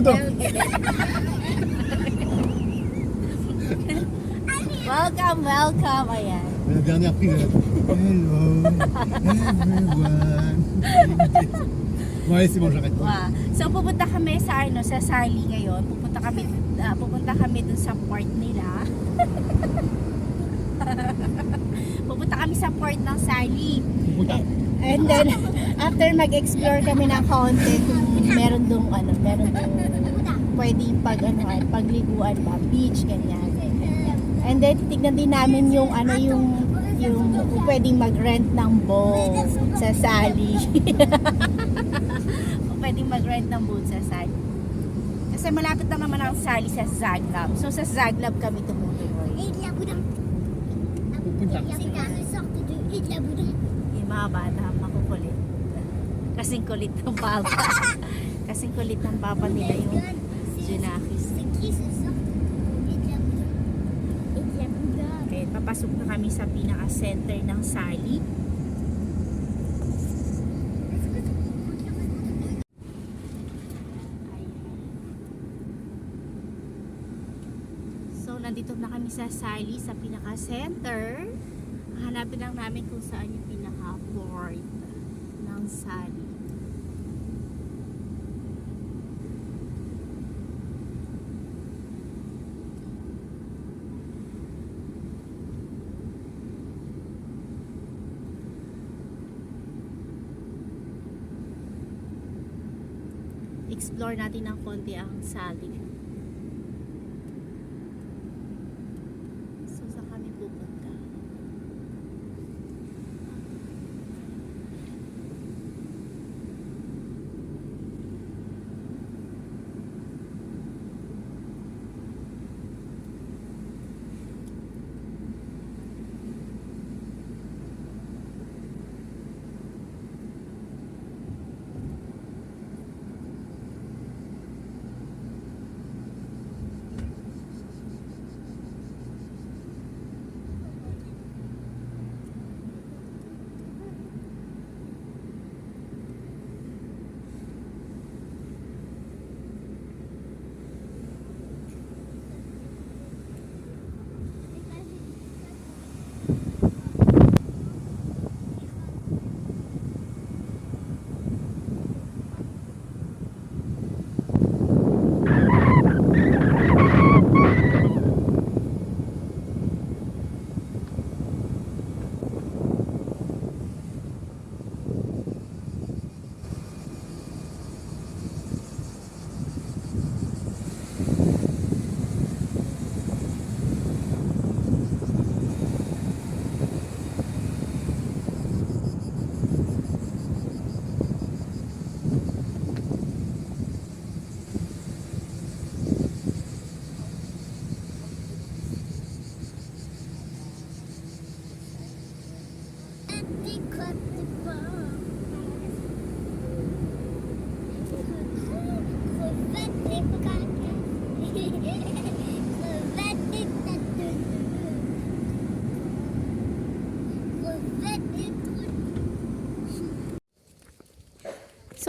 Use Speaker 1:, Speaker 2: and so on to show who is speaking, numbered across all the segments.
Speaker 1: 크다.
Speaker 2: Welcome, welcome. Ayan.
Speaker 1: La dernière prise, elle a fait, Hello, everyone. C'est bon, j'arrête.
Speaker 2: Wow. So pupunta kami sa ano sa Sally ngayon. Pupunta kami ah, pupunta kami dun sa port nila. pupunta kami sa port ng Sally.
Speaker 1: Pupunta.
Speaker 2: And then after mag-explore kami ng konti meron dong ano, meron dong pwede pag ano, pagliguan ba, beach ganyan. And then tignan din namin yung ano yung yung pwedeng mag-rent ng boat sa Sally. pwedeng mag-rent ng boat sa Sally. Kasi malapit lang naman ang Sally sa Zaglab. So sa Zaglab kami tumutuloy.
Speaker 1: Pupunta.
Speaker 3: C'est une sorte de et de la boudin.
Speaker 2: Yung mga bata makukulit. Kasing kulit ng papa. Kasing kulit ng papa nila yung Junakis. Okay, papasok na kami sa pinaka-center ng Sally. So, nandito na kami sa Sally, sa pinaka-center. Hanapin lang namin kung saan yung pinaka-port ng Sally. Explore natin ng konti ang Sally.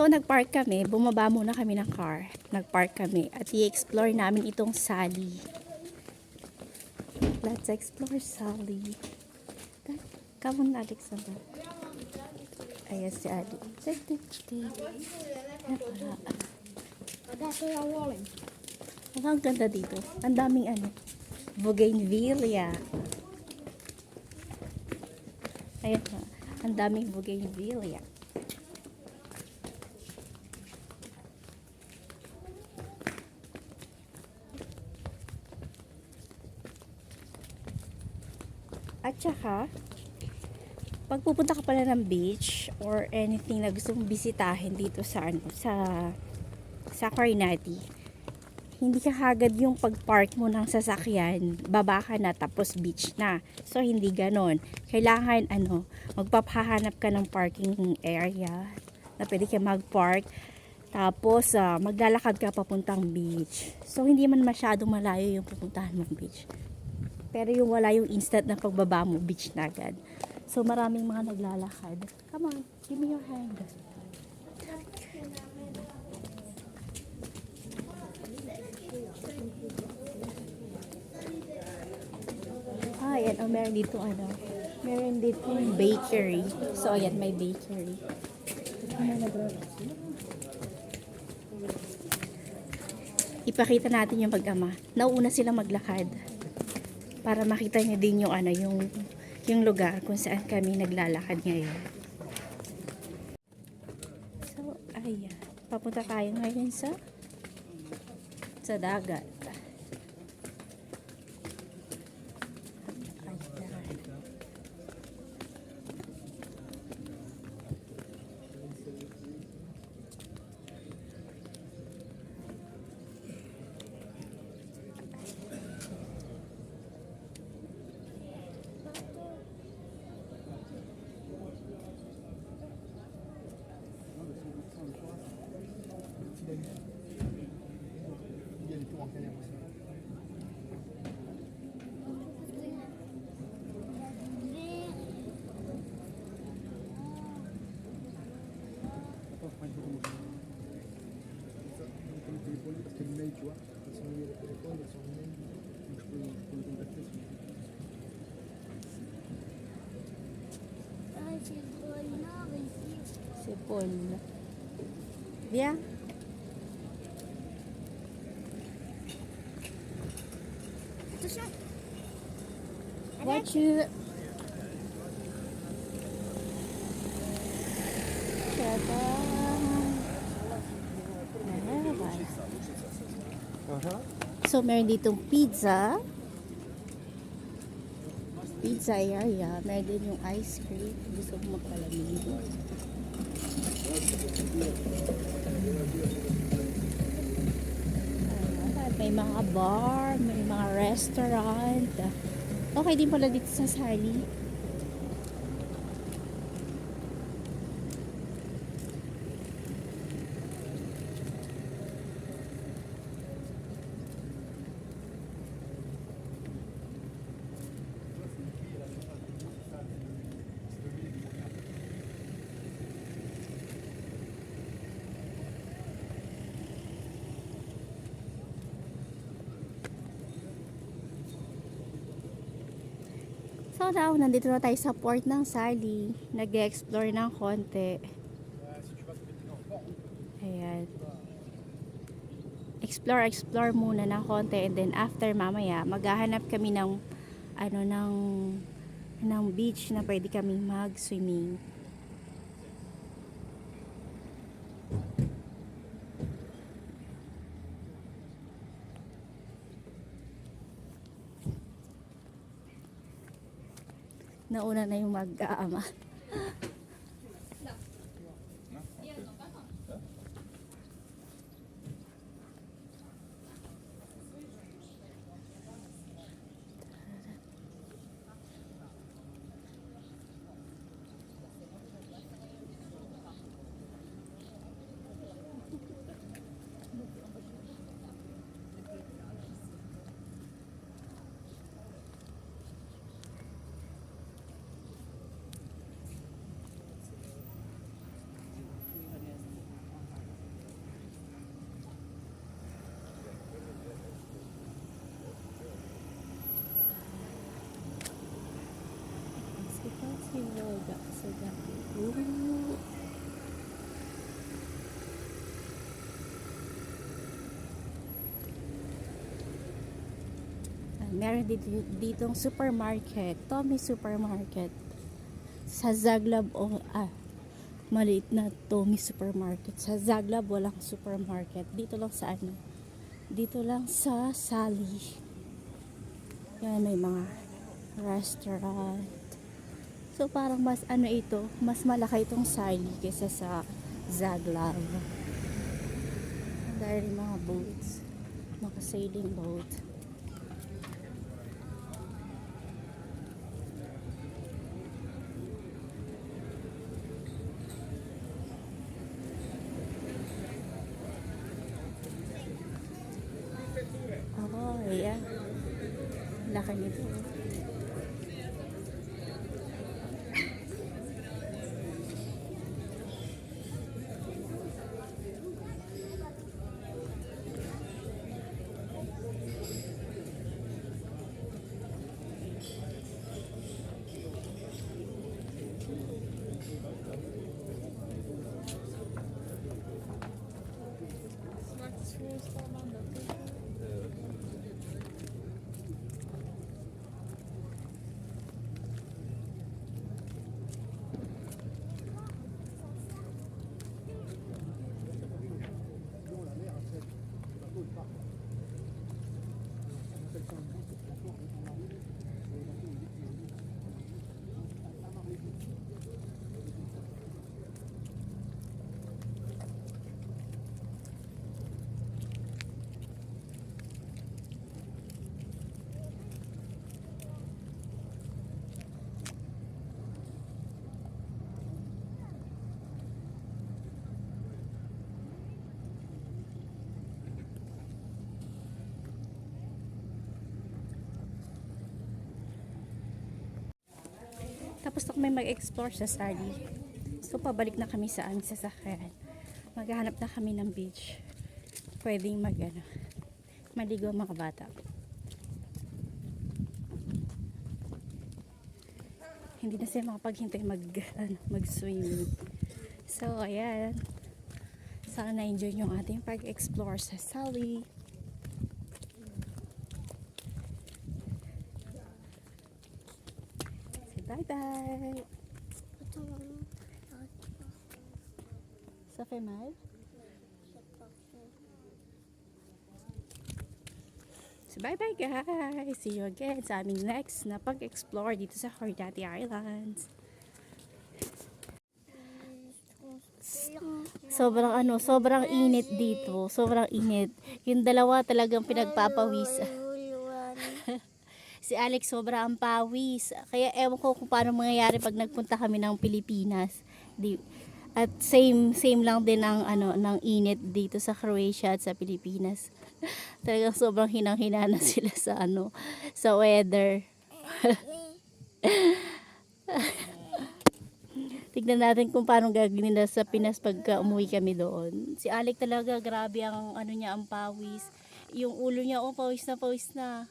Speaker 2: So, nagpark kami. Bumaba muna kami ng car. Nagpark kami. At i-explore namin itong Sally. Let's explore Sally. Come on, Alexander. Ayan si Ali. Tik, tik, tik. Ayan pala. Ang ganda dito. Ang daming ano. Bougainvillea. Ayan na. Ang daming bougainvillea. At saka, pag pupunta ka pala ng beach or anything na gusto mong bisitahin dito sa ano, sa sa Corinati, hindi ka kagad yung pag-park mo ng sasakyan, baba ka na tapos beach na. So hindi ganon. Kailangan ano, magpapahanap ka ng parking area na pwede ka mag-park. Tapos ah, maglalakad ka papuntang beach. So hindi man masyado malayo yung pupuntahan mong beach. Pero yung wala yung instant na pagbaba mo, beach na agad. So maraming mga naglalakad. Come on, give me your hand. Ah, ayan. Oh, meron dito ano. Meron dito bakery. So, ayan, may bakery. Ipakita natin yung mag-ama. Nauuna sila maglakad. Para makita niyo din yung ano, yung yung lugar kung saan kami naglalakad ngayon. So, ayan. Papunta tayo ngayon sa sa dagat.
Speaker 3: C'est
Speaker 2: Paul. Viens.
Speaker 3: Attention.
Speaker 2: Voiture. So, meron ditong pizza. Pizza area. Meron din yung ice cream. Gusto mo magpalamig. May mga bar, may mga restaurant. Okay din pala dito sa Sally. So now, nandito na tayo sa port ng Sally. Nag-explore ng konti. Ayan. Explore, explore muna ng konti and then after mamaya, maghahanap kami ng ano ng ng beach na pwede kami mag-swimming. Nauna na yung mag-aama. Si Loga sa gabi. Ooh. Ah, Meron dito, ditong supermarket. Tommy Supermarket. Sa Zaglab o ah, maliit na Tommy Supermarket. Sa Zaglab walang supermarket. Dito lang sa ano? Dito lang sa Sally. Yan may mga restaurant. So parang mas ano ito, mas malaki itong Sally kaysa sa Zaglab. Dahil mga boats, mga sailing boat. Gusto kami mag-explore sa Sali. So, pabalik na kami sa aming sasakyan. Maghahanap na kami ng beach. Pwedeng mag, ano, maligo mga bata. Hindi na sila makapaghintay mag, ano, mag-swim. So, ayan. Sana na-enjoy yung ating pag-explore sa Sali. Bye-bye!
Speaker 3: Lang.
Speaker 2: Sa Femal? So, bye-bye guys! See you again sa aming next na pag-explore dito sa Hornati Islands. Sobrang ano, sobrang init dito. Sobrang init. Yung dalawa talagang pinagpapawis. Si Alex sobrang pawis. Kaya ewan ko kung paano mangyayari pag nagpunta kami ng Pilipinas. Di, at same same lang din ang ano ng init dito sa Croatia at sa Pilipinas. Talagang sobrang hinang-hina na sila sa ano sa weather. Tignan natin kung paano gagawin nila sa Pinas pagka umuwi kami doon. Si Alec talaga grabe ang ano niya ang pawis. Yung ulo niya oh pawis na pawis na.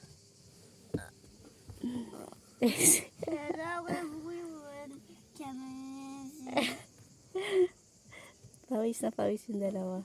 Speaker 2: pawis na pawis yung dalawa.